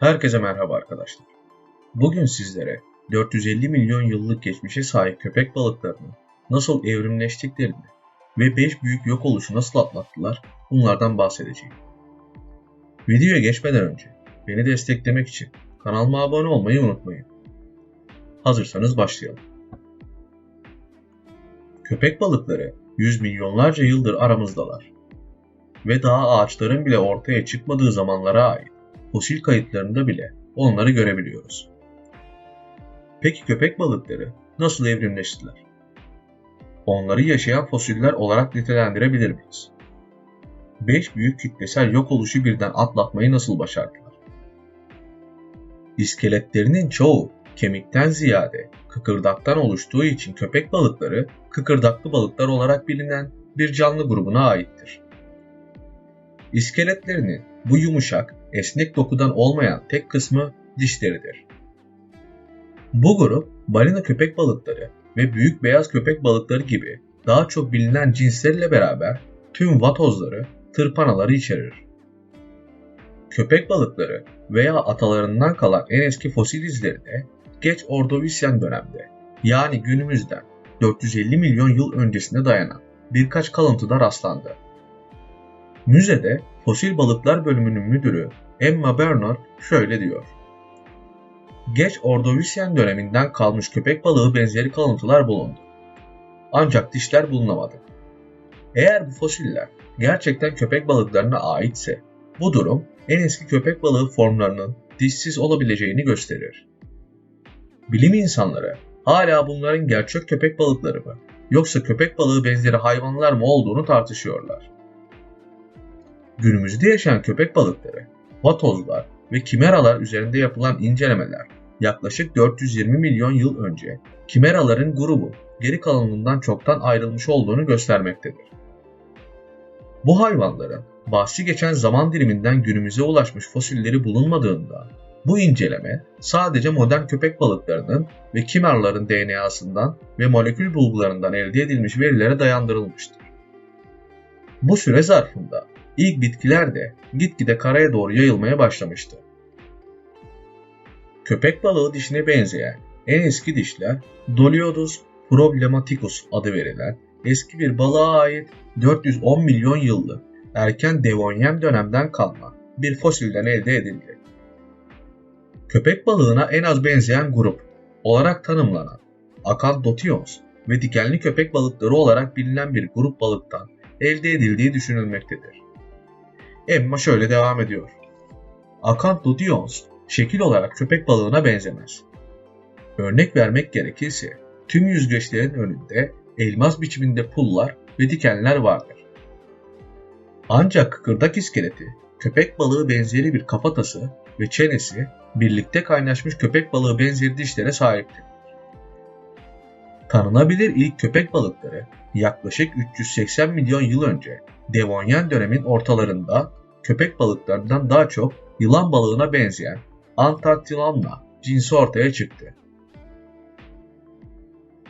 Herkese merhaba arkadaşlar. Bugün sizlere 450 milyon yıllık geçmişe sahip köpek balıklarının nasıl evrimleştiklerini ve 5 büyük yok oluşu nasıl atlattılar bunlardan bahsedeceğim. Videoya geçmeden önce beni desteklemek için kanalıma abone olmayı unutmayın. Hazırsanız başlayalım. Köpek balıkları yüz milyonlarca yıldır aramızdalar ve daha ağaçların bile ortaya çıkmadığı zamanlara ait fosil kayıtlarında bile onları görebiliyoruz. Peki köpek balıkları nasıl evrimleştiler? Onları yaşayan fosiller olarak nitelendirebilir miyiz? 5 büyük kitlesel yok oluşu birden atlatmayı nasıl başardılar? İskeletlerinin çoğu kemikten ziyade kıkırdaktan oluştuğu için köpek balıkları kıkırdaklı balıklar olarak bilinen bir canlı grubuna aittir. İskeletlerinin bu yumuşak, esnek dokudan olmayan tek kısmı dişleridir. Bu grup balina köpek balıkları ve büyük beyaz köpek balıkları gibi daha çok bilinen cinslerle beraber tüm vatozları, tırpanaları içerir. Köpek balıkları veya atalarından kalan en eski fosil izleri de geç Ordovisyen dönemde yani günümüzden 450 milyon yıl öncesine dayanan birkaç kalıntıda rastlandı. Müzede Fosil Balıklar bölümünün müdürü Emma Bernard şöyle diyor. Geç Ordovisyen döneminden kalmış köpek balığı benzeri kalıntılar bulundu. Ancak dişler bulunamadı. Eğer bu fosiller gerçekten köpek balıklarına aitse bu durum en eski köpek balığı formlarının dişsiz olabileceğini gösterir. Bilim insanları hala bunların gerçek köpek balıkları mı yoksa köpek balığı benzeri hayvanlar mı olduğunu tartışıyorlar. Günümüzde yaşayan köpek balıkları, vatozlar ve kimeralar üzerinde yapılan incelemeler yaklaşık 420 milyon yıl önce kimeraların grubu geri kalanından çoktan ayrılmış olduğunu göstermektedir. Bu hayvanların bahsi geçen zaman diliminden günümüze ulaşmış fosilleri bulunmadığında bu inceleme sadece modern köpek balıklarının ve kimerların DNA'sından ve molekül bulgularından elde edilmiş verilere dayandırılmıştır. Bu süre zarfında ilk bitkiler de gitgide karaya doğru yayılmaya başlamıştı. Köpek balığı dişine benzeyen en eski dişler Doliodus problematicus adı verilen eski bir balığa ait 410 milyon yıllık erken Devonian dönemden kalma bir fosilden elde edildi. Köpek balığına en az benzeyen grup olarak tanımlanan Acanthothions ve dikenli köpek balıkları olarak bilinen bir grup balıktan elde edildiği düşünülmektedir. Emma şöyle devam ediyor. Acanthodions şekil olarak köpek balığına benzemez. Örnek vermek gerekirse tüm yüzgeçlerin önünde elmas biçiminde pullar ve dikenler vardır. Ancak kıkırdak iskeleti köpek balığı benzeri bir kafatası ve çenesi birlikte kaynaşmış köpek balığı benzeri dişlere sahiptir. Tanınabilir ilk köpek balıkları yaklaşık 380 milyon yıl önce Devonyen dönemin ortalarında köpek balıklarından daha çok yılan balığına benzeyen Antarctilanna cinsi ortaya çıktı.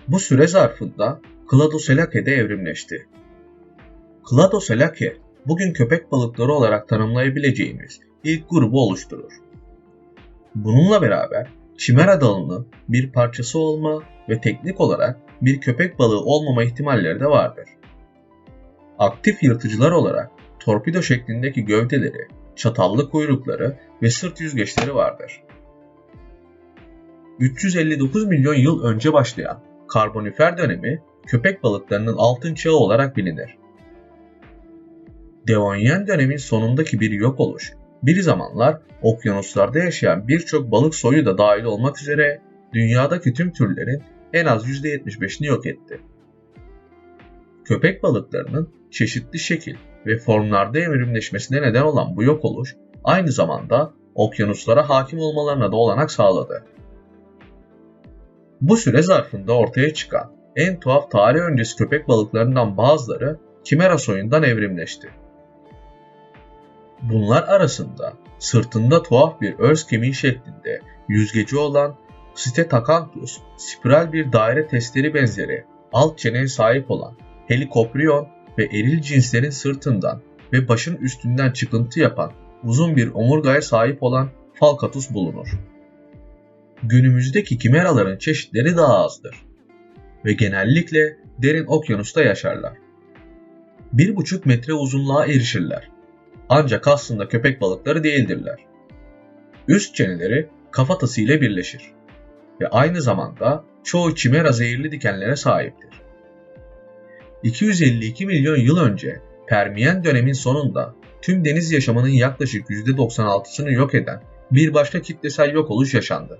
Bu süre zarfında Cladoselake de evrimleşti. Cladoselake, bugün köpek balıkları olarak tanımlayabileceğimiz ilk grubu oluşturur. Bununla beraber Chimera dalının bir parçası olma ve teknik olarak bir köpek balığı olmama ihtimalleri de vardır. Aktif yırtıcılar olarak torpido şeklindeki gövdeleri, çatallı kuyrukları ve sırt yüzgeçleri vardır. 359 milyon yıl önce başlayan karbonifer dönemi köpek balıklarının altın çağı olarak bilinir. Devonyen dönemin sonundaki bir yok oluş, bir zamanlar okyanuslarda yaşayan birçok balık soyu da dahil olmak üzere dünyadaki tüm türlerin en az %75'ini yok etti. Köpek balıklarının çeşitli şekil ve formlarda evrimleşmesine neden olan bu yok oluş aynı zamanda okyanuslara hakim olmalarına da olanak sağladı. Bu süre zarfında ortaya çıkan en tuhaf tarih öncesi köpek balıklarından bazıları Kimera soyundan evrimleşti. Bunlar arasında sırtında tuhaf bir örs kemiği şeklinde yüzgeci olan Stetacanthus, spiral bir daire testleri benzeri alt çeneye sahip olan Helicoprion ve eril cinslerin sırtından ve başın üstünden çıkıntı yapan uzun bir omurgaya sahip olan falcatus bulunur. Günümüzdeki kimeraların çeşitleri daha azdır ve genellikle derin okyanusta yaşarlar. 1,5 metre uzunluğa erişirler. Ancak aslında köpek balıkları değildirler. Üst çeneleri kafatası ile birleşir ve aynı zamanda çoğu çimera zehirli dikenlere sahiptir. 252 milyon yıl önce Permiyen dönemin sonunda tüm deniz yaşamının yaklaşık %96'sını yok eden bir başka kitlesel yok oluş yaşandı.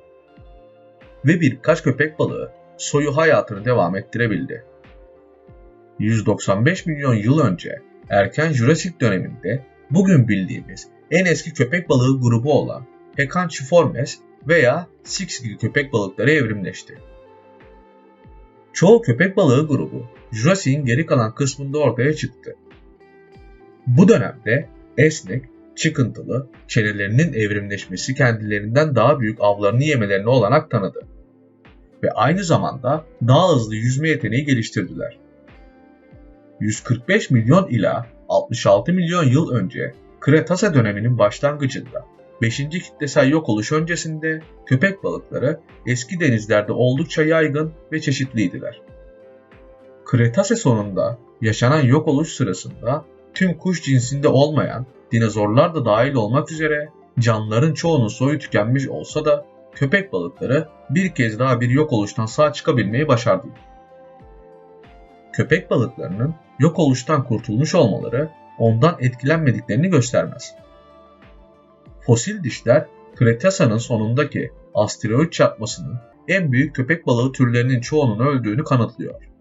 Ve birkaç köpek balığı soyu hayatını devam ettirebildi. 195 milyon yıl önce erken Jurassic döneminde bugün bildiğimiz en eski köpek balığı grubu olan Hecanchiformes veya Sixgill köpek balıkları evrimleşti. Çoğu köpek balığı grubu Jurassic'in geri kalan kısmında ortaya çıktı. Bu dönemde esnek, çıkıntılı, çenelerinin evrimleşmesi kendilerinden daha büyük avlarını yemelerine olanak tanıdı. Ve aynı zamanda daha hızlı yüzme yeteneği geliştirdiler. 145 milyon ila 66 milyon yıl önce Kretase döneminin başlangıcında 5. kitlesel yok oluş öncesinde köpek balıkları eski denizlerde oldukça yaygın ve çeşitliydiler. Kretase sonunda yaşanan yok oluş sırasında tüm kuş cinsinde olmayan dinozorlar da dahil olmak üzere canlıların çoğunun soyu tükenmiş olsa da köpek balıkları bir kez daha bir yok oluştan sağ çıkabilmeyi başardı. Köpek balıklarının yok oluştan kurtulmuş olmaları ondan etkilenmediklerini göstermez. Fosil dişler Kretasa'nın sonundaki asteroid çarpmasının en büyük köpek balığı türlerinin çoğunun öldüğünü kanıtlıyor.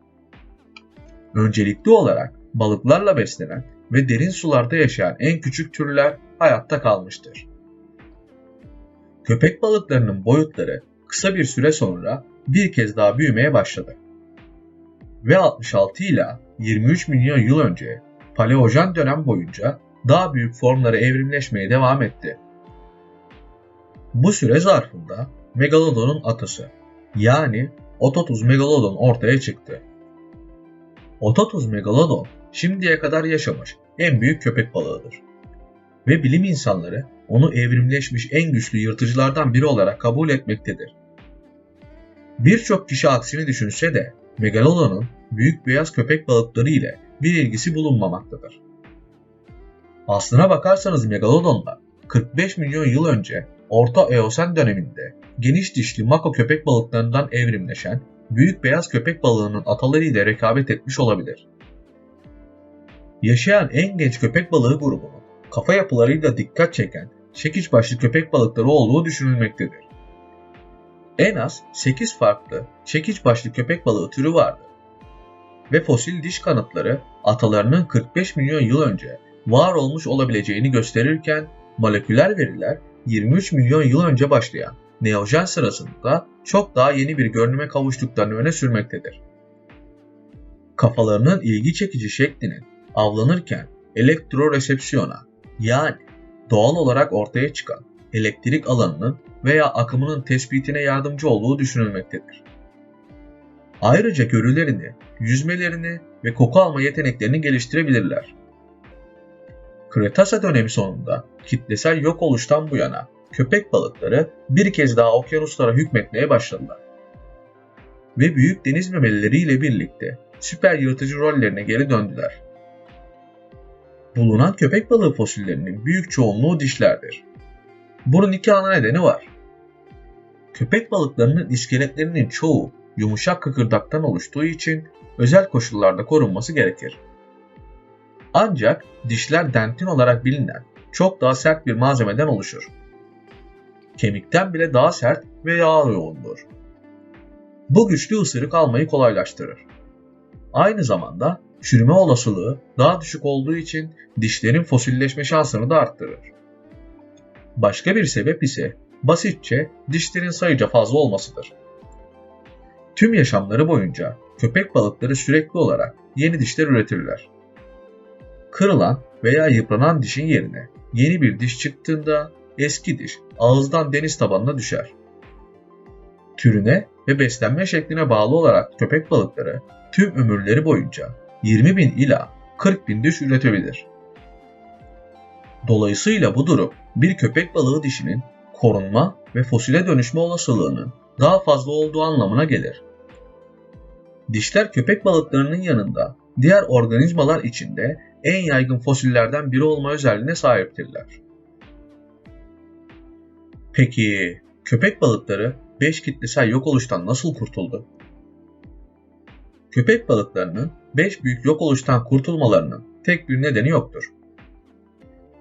Öncelikli olarak balıklarla beslenen ve derin sularda yaşayan en küçük türler hayatta kalmıştır. Köpek balıklarının boyutları kısa bir süre sonra bir kez daha büyümeye başladı. Ve 66 ile 23 milyon yıl önce Paleojen dönem boyunca daha büyük formlara evrimleşmeye devam etti. Bu süre zarfında Megalodon'un atası yani Ototus megalodon ortaya çıktı. Ototus megalodon şimdiye kadar yaşamış en büyük köpek balığıdır. Ve bilim insanları onu evrimleşmiş en güçlü yırtıcılardan biri olarak kabul etmektedir. Birçok kişi aksini düşünse de Megalodon'un büyük beyaz köpek balıkları ile bir ilgisi bulunmamaktadır. Aslına bakarsanız Megalodon'la 45 milyon yıl önce Orta Eosen döneminde geniş dişli mako köpek balıklarından evrimleşen büyük beyaz köpek balığının ataları ile rekabet etmiş olabilir. Yaşayan en genç köpek balığı grubunun kafa yapılarıyla dikkat çeken çekiç başlı köpek balıkları olduğu düşünülmektedir. En az 8 farklı çekiç başlı köpek balığı türü vardır. Ve fosil diş kanıtları atalarının 45 milyon yıl önce var olmuş olabileceğini gösterirken moleküler veriler 23 milyon yıl önce başlayan Neojen sırasında çok daha yeni bir görünüme kavuştuklarını öne sürmektedir. Kafalarının ilgi çekici şeklinin avlanırken elektroresepsiyona yani doğal olarak ortaya çıkan elektrik alanının veya akımının tespitine yardımcı olduğu düşünülmektedir. Ayrıca görülerini, yüzmelerini ve koku alma yeteneklerini geliştirebilirler. Kretase dönemi sonunda kitlesel yok oluştan bu yana köpek balıkları bir kez daha okyanuslara hükmetmeye başladılar. Ve büyük deniz memelileriyle birlikte süper yırtıcı rollerine geri döndüler. Bulunan köpek balığı fosillerinin büyük çoğunluğu dişlerdir. Bunun iki ana nedeni var. Köpek balıklarının iskeletlerinin çoğu yumuşak kıkırdaktan oluştuğu için özel koşullarda korunması gerekir. Ancak dişler dentin olarak bilinen çok daha sert bir malzemeden oluşur. Kemikten bile daha sert ve yağ yoğundur. Bu güçlü ısırık almayı kolaylaştırır. Aynı zamanda çürüme olasılığı daha düşük olduğu için dişlerin fosilleşme şansını da arttırır. Başka bir sebep ise basitçe dişlerin sayıca fazla olmasıdır. Tüm yaşamları boyunca köpek balıkları sürekli olarak yeni dişler üretirler. Kırılan veya yıpranan dişin yerine yeni bir diş çıktığında eski diş ağızdan deniz tabanına düşer. Türüne ve beslenme şekline bağlı olarak köpek balıkları tüm ömürleri boyunca 20 bin ila 40 bin diş üretebilir. Dolayısıyla bu durum bir köpek balığı dişinin korunma ve fosile dönüşme olasılığının daha fazla olduğu anlamına gelir. Dişler köpek balıklarının yanında diğer organizmalar içinde en yaygın fosillerden biri olma özelliğine sahiptirler. Peki köpek balıkları 5 kitlesel yok oluştan nasıl kurtuldu? Köpek balıklarının 5 büyük yok oluştan kurtulmalarının tek bir nedeni yoktur.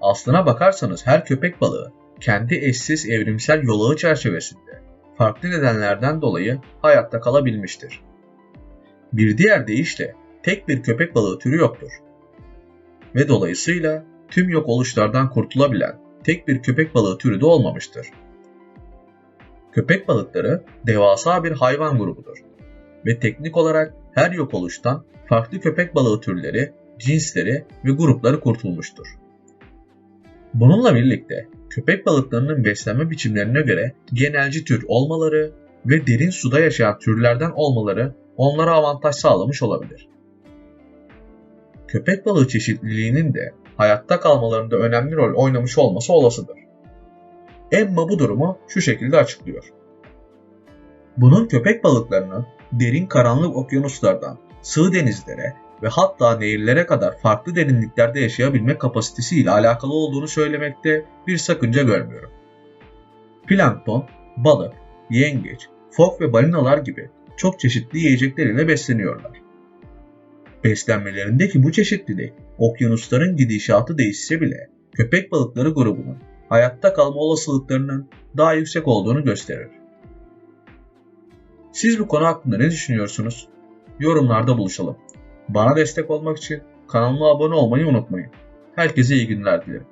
Aslına bakarsanız her köpek balığı kendi eşsiz evrimsel yolağı çerçevesinde farklı nedenlerden dolayı hayatta kalabilmiştir. Bir diğer deyişle tek bir köpek balığı türü yoktur. Ve dolayısıyla tüm yok oluşlardan kurtulabilen tek bir köpek balığı türü de olmamıştır. Köpek balıkları devasa bir hayvan grubudur ve teknik olarak her yok oluştan farklı köpek balığı türleri, cinsleri ve grupları kurtulmuştur. Bununla birlikte köpek balıklarının beslenme biçimlerine göre genelci tür olmaları ve derin suda yaşayan türlerden olmaları onlara avantaj sağlamış olabilir. Köpek balığı çeşitliliğinin de hayatta kalmalarında önemli rol oynamış olması olasıdır. Emma bu durumu şu şekilde açıklıyor. Bunun köpek balıklarının derin karanlık okyanuslardan sığ denizlere ve hatta nehirlere kadar farklı derinliklerde yaşayabilme kapasitesiyle alakalı olduğunu söylemekte bir sakınca görmüyorum. Plankton, balık, yengeç, fok ve balinalar gibi çok çeşitli yiyecekler ile besleniyorlar. Beslenmelerindeki bu çeşitlilik okyanusların gidişatı değişse bile köpek balıkları grubunun hayatta kalma olasılıklarının daha yüksek olduğunu gösterir. Siz bu konu hakkında ne düşünüyorsunuz? Yorumlarda buluşalım. Bana destek olmak için kanalıma abone olmayı unutmayın. Herkese iyi günler dilerim.